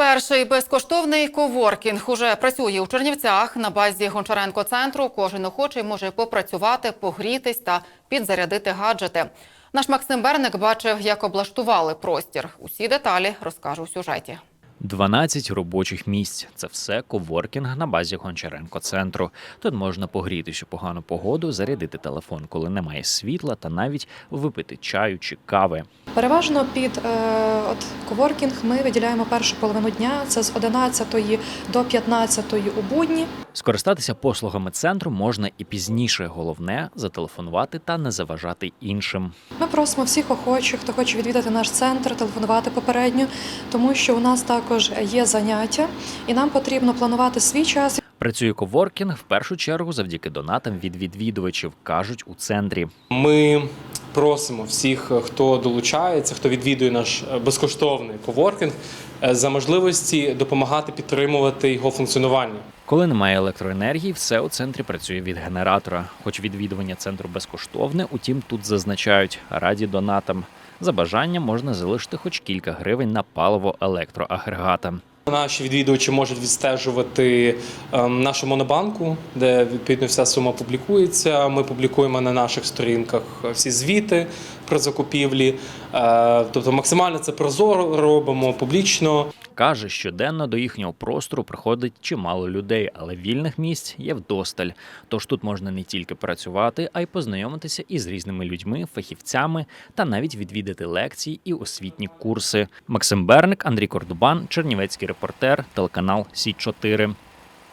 Перший безкоштовний коворкінг уже працює у Чернівцях на базі Гончаренко центру. Кожен охочий може попрацювати, погрітись та підзарядити гаджети. Наш Максим Берник бачив, як облаштували простір. Усі деталі розкажу у сюжеті. 12 робочих місць. Це все коворкінг на базі Гончаренко центру. Тут можна погрітися погану погоду, зарядити телефон, коли немає світла, та навіть випити чаю чи кави. Переважно під е, от коворкінг ми виділяємо першу половину дня. Це з 11 до 15 у будні. Скористатися послугами центру можна і пізніше. Головне зателефонувати та не заважати іншим. Ми просимо всіх охочих, хто хоче відвідати наш центр, телефонувати попередньо, тому що у нас також є заняття, і нам потрібно планувати свій час Працює коворкінг в першу чергу завдяки донатам від відвідувачів, кажуть у центрі. Ми просимо всіх, хто долучається, хто відвідує наш е, безкоштовний коворкінг, е, за можливості допомагати підтримувати його функціонування. Коли немає електроенергії, все у центрі працює від генератора. Хоч відвідування центру безкоштовне, утім тут зазначають раді донатам. За бажанням можна залишити хоч кілька гривень на паливо електроагрегата. Наші відвідувачі можуть відстежувати ем, нашу монобанку, де відповідно вся сума публікується. Ми публікуємо на наших сторінках всі звіти про закупівлі. Е, тобто максимально це прозоро робимо публічно. Каже, щоденно до їхнього простору приходить чимало людей, але вільних місць є вдосталь. Тож тут можна не тільки працювати, а й познайомитися із різними людьми, фахівцями та навіть відвідати лекції і освітні курси. Максим Берник, Андрій Кордубан, Чернівецький репортер, телеканал Сі 4